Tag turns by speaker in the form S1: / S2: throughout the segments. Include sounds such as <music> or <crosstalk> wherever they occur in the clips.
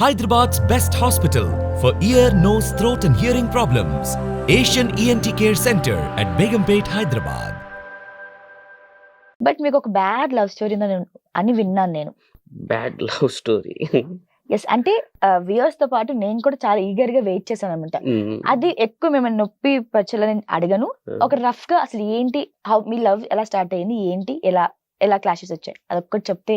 S1: Hyderabad's best hospital for ear, nose, throat, and hearing problems. Asian ENT Care Center at Begumpet, Hyderabad.
S2: But మీకు ఒక bad love story అని విన్నాను నేను.
S3: Bad love story
S2: yes అంటే వ్యూయర్స్తో పాటు నేను కూడా చాలా ఈగర్గా వెయిట్ చేశాను అనమాట అది ఎక్కువ మేము నొప్పి పచ్చలని అడగను. ఒక రఫ్గా అసలు ఏంటి హౌ మీ లవ్ ఎలా స్టార్ట్ అయింది ఏంటి ఎలా ఎలా క్లాషెస్ వచ్చాయి? అదొక్కటి చెప్తే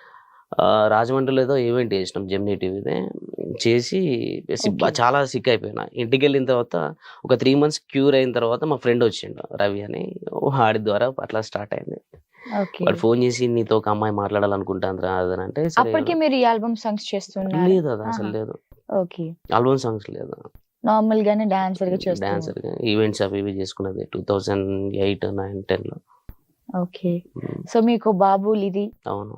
S3: రాజమండ్రిలో ఏదో ఈవెంట్ చేసినాం జెమినీ టీవీదే. చేసి. చాలా సిక్ అయిపోయినా. ఇంటికి వెళ్ళిన తర్వాత ఒక త్రీ మంత్స్ క్యూర్ అయిన తర్వాత మా ఫ్రెండ్ వచ్చిండు రవి అని. వాడి ద్వారా అట్లా స్టార్ట్ అయింది. వాడు ఫోన్ చేసి నీతో ఒక అమ్మాయి మాట్లాడాలనుకుంటాను రా అని అంటే
S2: అప్పటికి మీరు ఈ ఆల్బమ్ సాంగ్స్ చేస్తున్నారు.
S3: లేదు అది అసలు. లేదు.
S2: ఓకే.
S3: ఆల్బమ్ సాంగ్స్ లేదు.
S2: నార్మల్ గానే డాన్సర్గా చేస్తున్నారు.
S3: డాన్సర్ ఈవెంట్స్ అవి ఇవి చేసుకున్నది టూ థౌజండ్ ఎయిట్ నైన్ టెన్లో
S2: ఓకే సో మీకు బాబు ఇది
S3: అవును.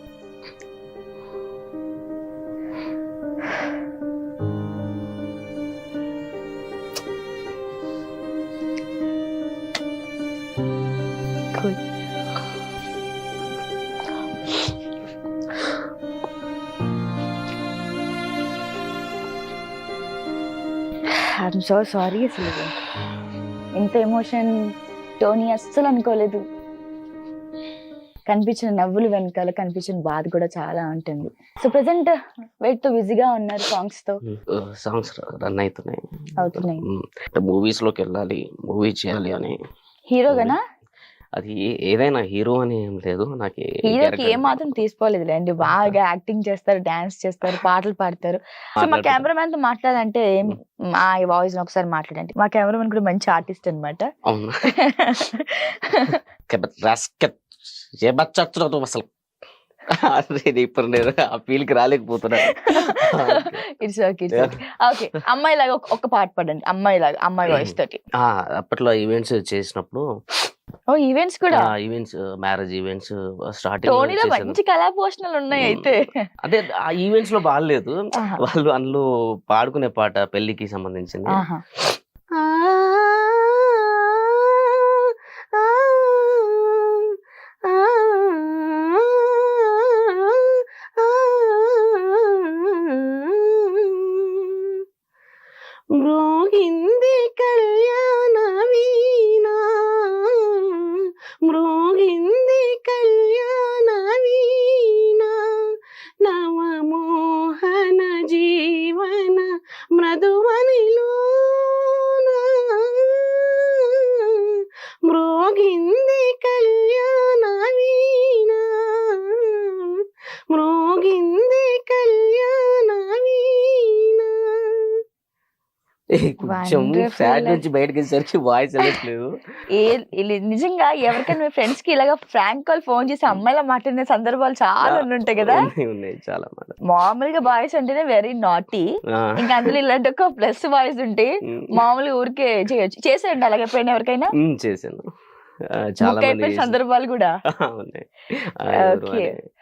S2: ఐఎమ్ సో సారీ అసలు. ఇంత ఎమోషన్ టోనీ అస్సలు అనుకోలేదు. కనిపించిన నవ్వులు వెనకాల కనిపించిన బాధ కూడా చాలా ఉంటుంది. సో ప్రెసెంట్ వెయిట్తో బిజీగా ఉన్నారు సాంగ్స్తో.
S3: సాంగ్స్ రన్ అవుతున్నాయి.
S2: అవుతున్నాయి.
S3: అంటే మూవీస్లోకి వెళ్ళాలి మూవీ చేయాలి అని.
S2: హీరోగానా
S3: అది ఏదైనా హీరో అని ఏం లేదు. నాకు
S2: హీరోకి ఏ మాత్రం తీసుకోలేదు లేండి బాగా యాక్టింగ్ చేస్తారు డాన్స్ చేస్తారు పాటలు పాడతారు. సో మా. కెమెరామెన్తో మాట్లాడంటే ఏం మా వాయిస్ ఒకసారి మాట్లాడండి. మా కెమెరామెన్ కూడా మంచి ఆర్టిస్ట్ అనమాట
S3: అసలు? ఇప్పుడు నేను ఆ ఫీల్కి రాలేకపోతున్నా.
S2: It's okay it's okay okay అమ్మాయి లాగా ఒక- పాట పాడండి. అమ్మాయి లాగా అమ్మాయి వాయిస్ తోటి.
S3: అప్పట్లో ఈవెంట్స్ చేసినప్పుడు
S2: ఓ ఈవెంట్స్ కూడా?
S3: ఈవెంట్స్ మ్యారేజ్ ఈవెంట్స్
S2: టోనీలో
S3: స్టార్టింగ్
S2: మంచి కళా పోషణలు ఉన్నాయి అయితే.
S3: అదే ఆ ఈవెంట్స్లో బాగాలేదు. వాళ్ళు అందులో పాడుకునే పాట పెళ్ళికి సంబంధించింది. i amor. కొంచెం. ఫ్యాట్ నుంచి బయటకు వచ్చేసరికి వాయిస్ వెళ్ళట్లేదు
S2: నిజంగా ఎవరికైనా మీ ఫ్రెండ్స్కి ఇలాగా ఫ్రాంక్ కాల్ ఫోన్ చేసి అమ్మాయిలా మాట్లాడిన సందర్భాలు చాలా ఉంటాయి కదా.
S3: ఉన్నాయి, చాలా
S2: మామూలుగా బాయ్స్ అంటేనే వెరీ నాటీ. ఇంకా అందులో ఇలాంటి ఒక ప్లస్ బాయ్స్ ఉంటే. మామూలుగా ఊరికే చేయొచ్చు. చేసేయండి అలాగే ఎప్పుడైనా ఎవరికైనా?
S3: చేశాను. చాలా
S2: సందర్భాలు కూడా. <laughs>
S3: ఉన్నాయి.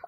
S2: <laughs>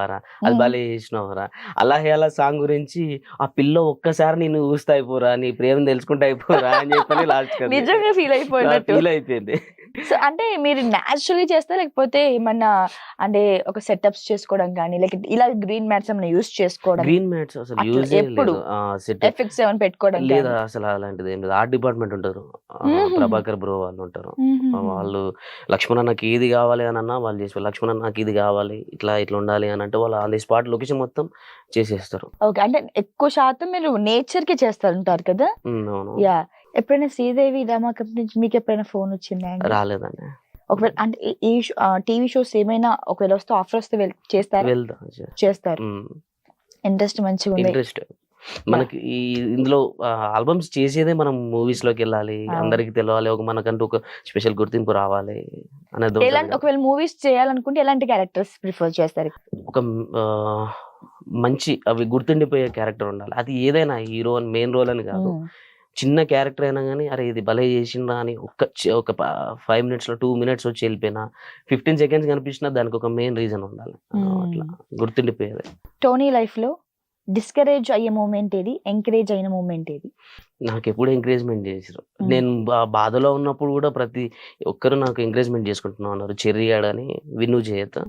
S3: పెట్టావారా అది. భలే చేసినావరా. అలాగే అలా సాంగ్ గురించి ఆ పిల్ల ఒక్కసారి నేను చూస్తా అయిపోరా నీ ప్రేమ తెలుసుకుంటా అయిపోరా అని చెప్పని లాస్ట్
S2: నిజంగా ఫీల్ అయిపోయినట్టు.
S3: ఫీల్ అయిపోయింది.
S2: సో అంటే మీరు న్యాచురల్లీ చేస్తా లేకపోతే ఏమన్నా అంటే ఒక సెటప్స్ చేసుకోవడం కానీ లేక ఇలా గ్రీన్ మ్యాట్స్ ఏమైనా యూస్ చేసుకోవడం
S3: గ్రీన్ మ్యాట్స్ అసలు యూజ్
S2: ఎప్పుడు? ఎఫెక్ట్స్ ఏమైనా పెట్టుకోవడం
S3: లేదా అసలు అలాంటిది ఏం లేదు. ఆర్ట్ డిపార్ట్మెంట్ ఉంటారు. ప్రభాకర్ బ్రో వాళ్ళు ఉంటారు. వాళ్ళు లక్ష్మణ నాకు ఇది కావాలి అని అన్నా వాళ్ళు చేసి లక్ష్మణ నాకు ఇది కావాలి ఇట్లా ఇట్లా ఉండాలి అని అంటే వాళ్ళు ఆన్ ది స్పాట్ లొకేషన్ మొత్తం చేసేస్తారు.
S2: ఓకే. అంటే ఎక్కువ శాతం మీరు నేచర్కి చేస్తారు ఉంటారు కదా? యా. ఎప్పుడైనా శ్రీదేవి డ్రామా కంపెనీ నుంచి మీకు ఎప్పుడైనా ఫోన్ వచ్చిందా?
S3: రాలేదండి.
S2: ఒకవేళ అంటే ఈ- టీవీ షోస్ ఏమైనా ఒకవేళ వస్తే ఆఫర్ వస్తే చేస్తారా? చేస్తారు. ఇంట్రెస్ట్ మంచిగా ఉంది.
S3: ఇంట్రెస్ట్ మనకి ఈ ఇందులో ఆల్బమ్స్ చేసేదే మనం మూవీస్లోకి వెళ్ళాలి. అందరికి తెలవాలి ఒక మనకంటూ ఒక స్పెషల్ గుర్తింపు రావాలి అనేది.
S2: ఒకవేళ మూవీస్ చేయాలనుకుంటే ఎలాంటి క్యారెక్టర్స్ ప్రిఫర్ చేస్తారు?
S3: ఒక మంచి అవి గుర్తుండిపోయే క్యారెక్టర్ ఉండాలి. అది ఏదైనా హీరో అని మెయిన్ రోల్ అని కాదు. చిన్న క్యారెక్టర్ అయినా కానీ అరే ఇది భలే చేసిండ్రా అని ఒక చి- ఒక ఫైవ్ మినిట్స్లో టూ మినిట్స్ వచ్చి వెళ్ళిపోయినా ఫిఫ్టీన్ సెకండ్స్ కనిపించినా దానికి ఒక మెయిన్ రీజన్ ఉండాలి. అట్లా గుర్తుండిపోయేది
S2: టోనీ లైఫ్లో డిస్కరేజ్ అయ్యే మూమెంట్ ఏది? ఎంకరేజ్ అయిన మూమెంట్ ఏది?
S3: నాకు ఎప్పుడు ఎంకరేజ్మెంట్ చేసారు. నేను బాధలో ఉన్నప్పుడు కూడా ప్రతి ఒక్కరు నాకు ఎంకరేజ్మెంట్ చేసుకుంటున్నా ఉన్నారు చెర్రీ అని విను చేయత.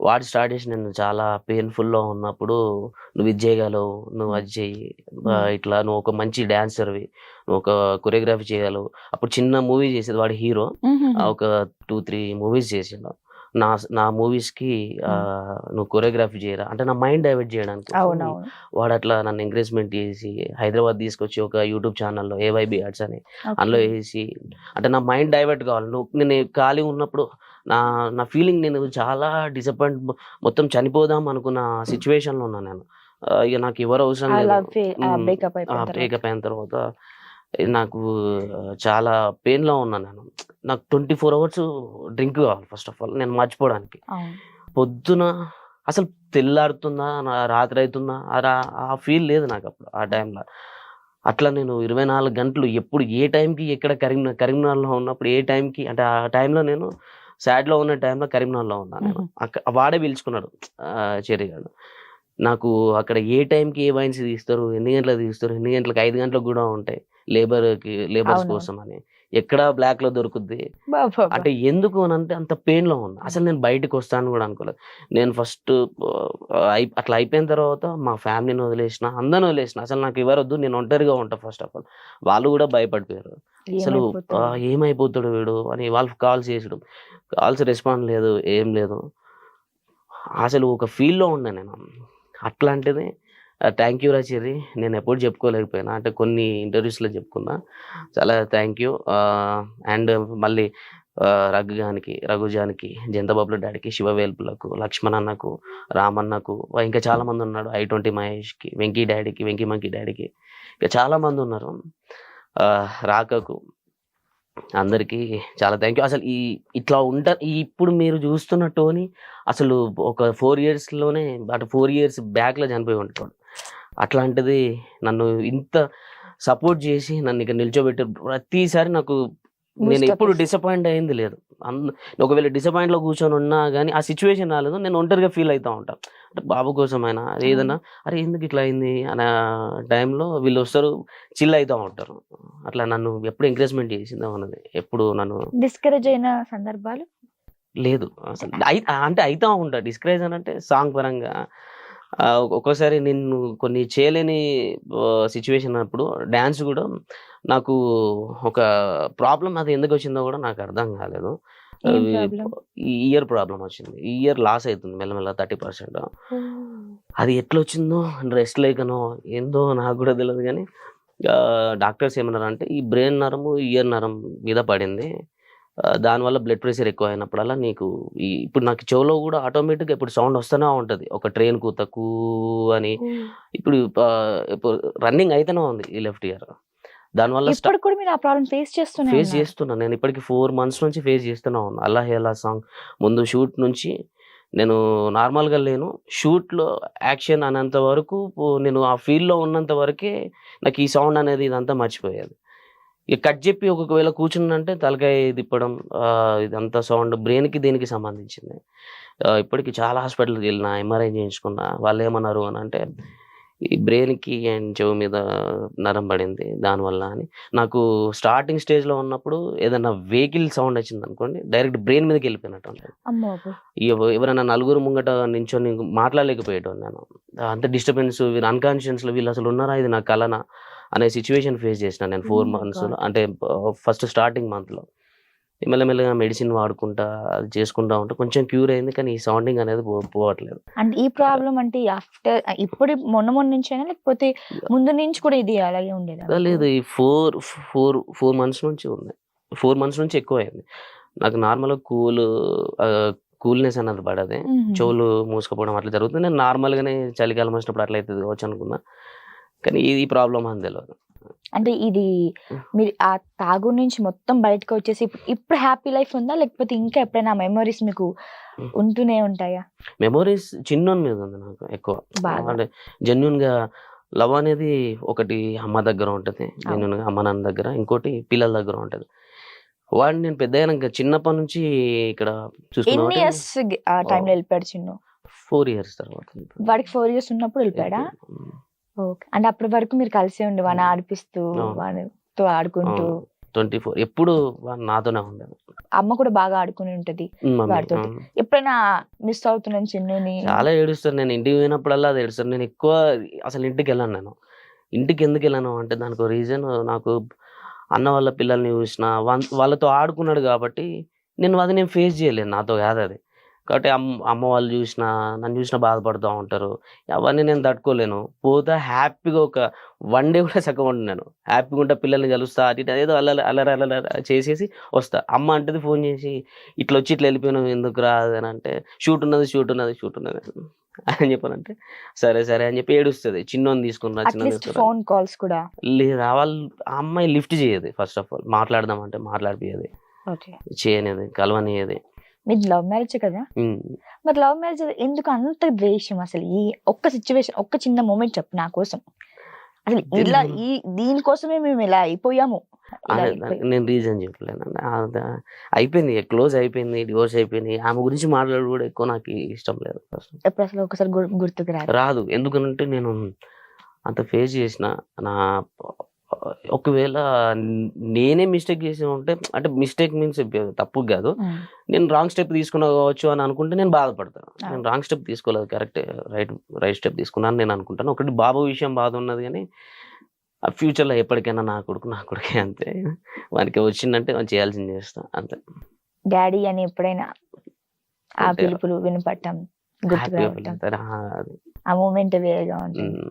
S3: వాడు స్టార్ట్ చేసి నేను చాలా painful లో ఉన్నప్పుడు నువ్వు ఇది చేయగలవు నువ్వు అది
S2: మ్మ్.
S3: ఇట్లా నువ్వు ఒక మంచి డాన్సర్వి నువ్వు ఒక కొరియోగ్రఫీ చేయగలవు. అప్పుడు చిన్న మూవీ చేసేది వాడు హీరో. ఒక టూ త్రీ మూవీస్ చేసిండు. నా నా మూవీస్కి ఆ, నువ్వు కొరియోగ్రఫీ చేయరా? అంటే నా మైండ్ డైవర్ట్ చేయడానికి. వాడు అట్లా నన్ను ఎంకరేజ్మెంట్ చేసి హైదరాబాద్ తీసుకొచ్చి ఒక యూట్యూబ్ ఛానల్లో ఏవైబి ఆర్ట్స్ అని. అందులో వేసి అంటే నా మైండ్ డైవర్ట్ కావాలి. నువ్వు నేను ఖాళీ ఉన్నప్పుడు నా నా ఫీలింగ్ నేను చాలా డిసప్పాయింట్ మొత్తం చనిపోదాం అనుకున్న సిచ్యువేషన్లో ఉన్నాను నేను ఇక నాకు ఎవరు అవసరం లేదు.
S2: బ్రేకప్
S3: అయిన తర్వాత నాకు చాలా పెయిన్లో ఉన్నాను నేను. నాకు ట్వంటీ ఫోర్ అవర్స్ డ్రింక్ కావాలి ఫస్ట్ ఆఫ్ ఆల్ నేను మర్చిపోవడానికి. పొద్దున అసలు తెల్లారుతుందా నా రాత్రి అవుతుందా ఆ ఫీల్ లేదు నాకు అప్పుడు ఆ టైంలో అట్లా నేను ఇరవై నాలుగు గంటలు ఎప్పుడు ఏ టైంకి ఎక్కడ కరీంనగర్ కరీంనగర్లో ఉన్నప్పుడు ఏ టైంకి అంటే ఆ టైంలో నేను sad లో ఉన్న టైంలో కరీంనగర్లో ఉన్నాను నేను.
S2: మ్మ్.
S3: అక్క వాడే పిలుచుకున్నాడు చెర్రీ గారు నాకు అక్కడ ఏ టైంకి ఏ వైన్స్ తీస్తారు ఎన్ని గంటలకు తీస్తారు ఎన్ని గంటలకు ఐదు గంటలకు కూడా ఉంటాయి. లేబర్కి లేబర్స్. కోసం అని ఎక్కడ బ్లాక్లో దొరుకుద్ది. అంటే ఎందుకు అని అంటే అంత పెయిన్లో ఉన్నా. అసలు నేను బయటకు వస్తాను కూడా అనుకోలేదు. నేను ఫస్ట్ అట్లా అయిపోయిన తర్వాత మా ఫ్యామిలీని వదిలేసిన అందరిని వదిలేసిన. అసలు నాకు ఎవరొద్దు నేను ఒంటరిగా ఉంటా ఫస్ట్ ఆఫ్ ఆల్. వాళ్ళు కూడా భయపడిపోయారు. అసలు
S2: ఏమైపోతాడు?
S3: వీడు అని వాళ్ళు కాల్స్ చేసడం. కాల్స్ రెస్పాండ్ లేదు ఏం లేదు. అసలు ఒక feel లో ఉన్నా నేను. అట్లాంటిది థ్యాంక్ యూ రాచేరి నేను ఎప్పుడు చెప్పుకోలేకపోయినా అంటే కొన్ని ఇంటర్వ్యూస్లో చెప్పుకున్నా. చాలా థ్యాంక్ యూ అండ్ మళ్ళీ రఘుగానికి రఘుజానికి జంతబాబుల డాడీకి శివవేల్పులకు లక్ష్మణ్ అన్నకు రామన్నకు ఇంకా చాలామంది ఉన్నాడు ఐ ట్వంటీ మహేష్కి వెంకీ డాడీకి వెంకీ మంకీ డాడీకి. ఇంకా చాలామంది ఉన్నారు. రాకకు అందరికీ చాలా థ్యాంక్ యూ అసలు ఈ ఇట్లా ఉంట ఈ ఇప్పుడు మీరు చూస్తున్న టోని అసలు ఒక ఫోర్ ఇయర్స్లోనే అటు ఫోర్ ఇయర్స్ బ్యాక్లో చనిపోయి ఉంటాడు. అట్లాంటిది నన్ను ఇంత సపోర్ట్ చేసి నన్ను ఇక్కడ నిల్చోబెట్టి ప్రతిసారి నాకు నేను ఎప్పుడు. డిసప్పాయింట్ అయింది లేదు. అంద ఒకవేళ disappoint లో కూర్చొని ఉన్నా కానీ ఆ సిచ్యువేషన్ రాలేదు. నేను ఒంటరిగా ఫీల్ అవుతా ఉంటాను అంటే బాబు కోసమైనా అది ఏదైనా అరే ఎందుకు ఇట్లా అయింది అనే టైంలో వీళ్ళు వస్తారు చిల్ అవుతూ ఉంటారు. అట్లా నన్ను ఎప్పుడు ఎంకరేజ్మెంట్ చేసిందో ఉన్నది ఎప్పుడు నన్ను
S2: డిస్కరేజ్ అయిన సందర్భాలు?
S3: లేదు. అంటే అవుతా ఉంటా. డిస్కరేజ్ అని అంటే సాంగ్ పరంగా ఒక్కోసారి నేను కొన్ని చేయలేని సిచ్యువేషన్ అప్పుడు డ్యాన్స్ కూడా నాకు ఒక ప్రాబ్లం అది ఎందుకు వచ్చిందో కూడా నాకు అర్థం కాలేదు? ఈ ఇయర్ ప్రాబ్లం వచ్చింది. ఈ ఇయర్ లాస్ అవుతుంది మెల్లమెల్ల థర్టీ పర్సెంట్ అది ఎట్లా వచ్చిందో? రెస్ట్ లేకనో ఏందో నాకు కూడా తెలియదు కానీ డాక్టర్స్ ఏమన్నారు అంటే ఈ బ్రెయిన్ నరము ఇయర్ నరం మీద పడింది. దానివల్ల బ్లడ్ ప్రెషర్ ఎక్కువ అయినప్పుడల్లా నీకు ఈ ఇప్పుడు నాకు చెవులో కూడా ఆటోమేటిక్గా ఇప్పుడు సౌండ్ వస్తూనే ఉంటుంది. ఒక ట్రైన్ కూతకు అని. ఇప్పుడు ఇప్పుడు రన్నింగ్ అయితేనే ఉంది ఈ లెఫ్ట్ ఇయర్ దానివల్ల
S2: కూడా మీరు ఆ ప్రాబ్లం ఫేస్ చేస్తూనే
S3: ఫేస్. చేస్తున్నా. నేను ఇప్పటికి ఫోర్ మంత్స్ నుంచి ఫేస్ చేస్తూనే ఉన్నా. అల్లా హేలా సాంగ్ ముందు షూట్ నుంచి నేను నార్మల్గా లేను. షూట్లో యాక్షన్ అనేంత వరకు నేను ఆ ఫీల్డ్లో ఉన్నంత వరకే నాకు ఈ సౌండ్ అనేది ఇదంతా మర్చిపోయేది. ఇక కట్ చెప్పి ఒకవేళ కూర్చున్నంటే తలకాయ తిప్పడం ఆ, ఇదంతా సౌండ్ బ్రెయిన్కి దీనికి సంబంధించింది. ఇప్పటికి చాలా హాస్పిటల్కి వెళ్ళిన ఎంఆర్ఐ చేయించుకున్నా వాళ్ళు ఏమన్నారు అని అంటే ఈ బ్రెయిన్కి అండ్ చెవు మీద నరం పడింది దానివల్ల అని. నాకు స్టార్టింగ్ స్టేజ్లో ఉన్నప్పుడు ఏదైనా వెహికల్ సౌండ్ వచ్చింది అనుకోండి డైరెక్ట్ బ్రెయిన్ మీదకి వెళ్ళిపోయినట్టు ఉంటుంది. ఎవరైనా నలుగురు ముంగట నించొని మాట్లాడలేకపోయేటోని నేను. అంత డిస్టర్బెన్స్ వీళ్ళు అన్కాన్షియస్లో వీళ్ళు అసలు ఉన్నారా? ఇది నా కలనా? అనే సిచ్యువేషన్ ఫేస్ చేసిన నేను ఫోర్ మంత్స్లో. అంటే ఫస్ట్ స్టార్టింగ్ మంత్లో. మెల్లమెల్లగా మెడిసిన్ వాడుకుంటా అది చేసుకుంటా ఉంటే కొంచెం క్యూర్ అయింది కానీ ఈ సౌండింగ్ అనేది పోవట్లేదు.
S2: అంటే ఈ ప్రాబ్లం అంటే ఆఫ్టర్ ఇప్పుడు మొన్న మొన్న నుంచేనా లేకపోతే ముందు నుంచి కూడా ఇది అలాగే ఉండేదా?
S3: లేదు ఈ ఫోర్ ఫోర్ ఫోర్ మంత్స్ నుంచి ఉంది. ఫోర్ మంత్స్ నుంచి ఎక్కువ అయింది. నాకు నార్మల్గా కూల్ కూల్నెస్ అన్నది పడది. చెవులు మూసుకుపోవడం అట్లా జరుగుతుంది. నేను నార్మల్గానే చలికాలం వచ్చినప్పుడు అట్లా అవుతుంది కావచ్చు అనుకున్నా. కానీ ఇది ప్రాబ్లం అని తెలియదు
S2: అంటే ఇది మీరు ఆ తాగు నుంచి మొత్తం బయటకు వచ్చేసి ఇప్పుడు- హ్యాపీ లైఫ్ ఉందా? లేకపోతే ఇంకా ఎప్పుడైనా మెమరీస్ మీకు ఉంటూనే ఉంటాయా?
S3: మెమోరీస్ చిన్నోని మీద ఉంది నాకు ఎక్కువ. అంటే జెన్యున్గా లవ్ అనేది ఒకటి అమ్మ దగ్గర ఉంటుంది జెన్యున్గా అమ్మ నాన్న దగ్గర ఇంకోటి పిల్లల దగ్గర ఉంటుంది. వాడిని నేను పెద్ద అయినాక చిన్నప్పటి నుంచి ఇక్కడ
S2: ఆ టైంలో వెళ్ళిపోయాడు చిన్ను?
S3: ఫోర్ ఇయర్స్ తర్వాత
S2: వాడికి ఫోర్ ఇయర్స్ ఉన్నప్పుడు వెళ్ళిపోయాడా. ఓకే. అంటే అప్పటి వరకు మీరు కలిసే ఉండి వాడిని. ఆడిపిస్తూ. వాడితో ఆడుకుంటూ?
S3: ట్వంటీ ఫోర్ ఎప్పుడు నాతోనే ఉండేది
S2: అమ్మ కూడా బాగా ఆడుకుని ఉంటది.
S3: ఆ.
S2: ఎప్పుడైనా మిస్ అవుతున్నాను చిన్నుని?
S3: చాలా ఏడుస్తాను నేను. ఇంటికి పోయినప్పుడల్లా అది ఏడుస్తాను. నేను ఎక్కువ అసలు ఇంటికి వెళ్ళాను నేను. ఇంటికి ఎందుకు వెళ్ళాను అంటే దానికి రీజన్ నాకు అన్న వాళ్ళ పిల్లల్ని చూసిన వాళ్ళతో ఆడుకున్నాడు కాబట్టి నేను అది నేను ఫేస్ చేయలేను నాతో కాదు అది. కాబట్టి అమ్మ అమ్మ వాళ్ళు చూసిన నన్ను చూసిన బాధపడుతూ ఉంటారు. అవన్నీ నేను తట్టుకోలేను. పోతా హ్యాపీగా ఒక వన్ డే కూడా చక్కగా ఉంటున్నాను. హ్యాపీగా ఉంటా పిల్లల్ని కలుస్తా అటు అదేదో అల్లరి అల్లరి అల్లరి చేసేసి వస్తా. అమ్మ అంటది ఫోన్ చేసి ఇట్లా వచ్చి ఇట్లా వెళ్ళిపోయినావు ఎందుకు రాదు అని అంటే షూట్ ఉన్నది షూట్ ఉన్నది షూట్ ఉన్నది. అని చెప్పానంటే సరే సరే అని చెప్పి ఏడుస్తుంది. చిన్నోని తీసుకున్నా చిన్న
S2: ఫోన్ కాల్స్ కూడా.
S3: లేదా వాళ్ళు ఆ అమ్మాయి లిఫ్ట్ చేయదు ఫస్ట్ ఆఫ్ ఆల్ మాట్లాడదామంటే మాట్లాడిపోయేది
S2: ఓకే.
S3: చేయనిది కలవనియది
S2: మీది లవ్ మ్యారేజ్ కదా. మరి లవ్ మ్యారేజ్ ఎందుకు అంత ద్వేషం అసలు? ఈ ఒక్క సిచ్యువేషన్ ఒక్క చిన్న మూమెంట్ చెప్పు నా కోసం. అసలు ఇలా. ఈ దీనికోసమే మేము ఇలా అయిపోయాము.
S3: నేను రీజన్ చెప్పలేను అయిపోయింది క్లోజ్ అయిపోయింది డివోర్స్ అయిపోయింది. ఆమె గురించి మాట్లాడు కూడా ఎక్కువ నాకు ఇష్టం లేదు
S2: ఎప్పుడు అసలు ఒకసారి గుర్తుకు రాదు?
S3: రాదు. ఎందుకంటే నేను అంత ఫేస్ చేసిన నా ఒకవేళ నేనే మిస్టేక్ చేసి ఉంటే అంటే మిస్టేక్ మీన్స్ తప్పు కాదు. నేను రాంగ్ స్టెప్ తీసుకున్నా కావచ్చు అని అనుకుంటే నేను బాధపడతాను. నేను రాంగ్ స్టెప్ తీసుకోలేదు. కరెక్ట్ రైట్ రైట్ స్టెప్ తీసుకున్నాను నేను అనుకుంటాను. ఒకటి బాబు విషయం బాధ ఉన్నది కానీ ఆ ఫ్యూచర్లో ఎప్పటికైనా నా కొడుకు నా కొడుకే అంతే. వానికి వచ్చిందంటే చేయాల్సింది చేస్తా అంతే.
S2: డాడీ అని ఎప్పుడైనా ఆ పిలుపులు వినపడటం గుర్తుకు.
S3: ఆ
S2: మూమెంట్ వేరేగా ఉంటుంది.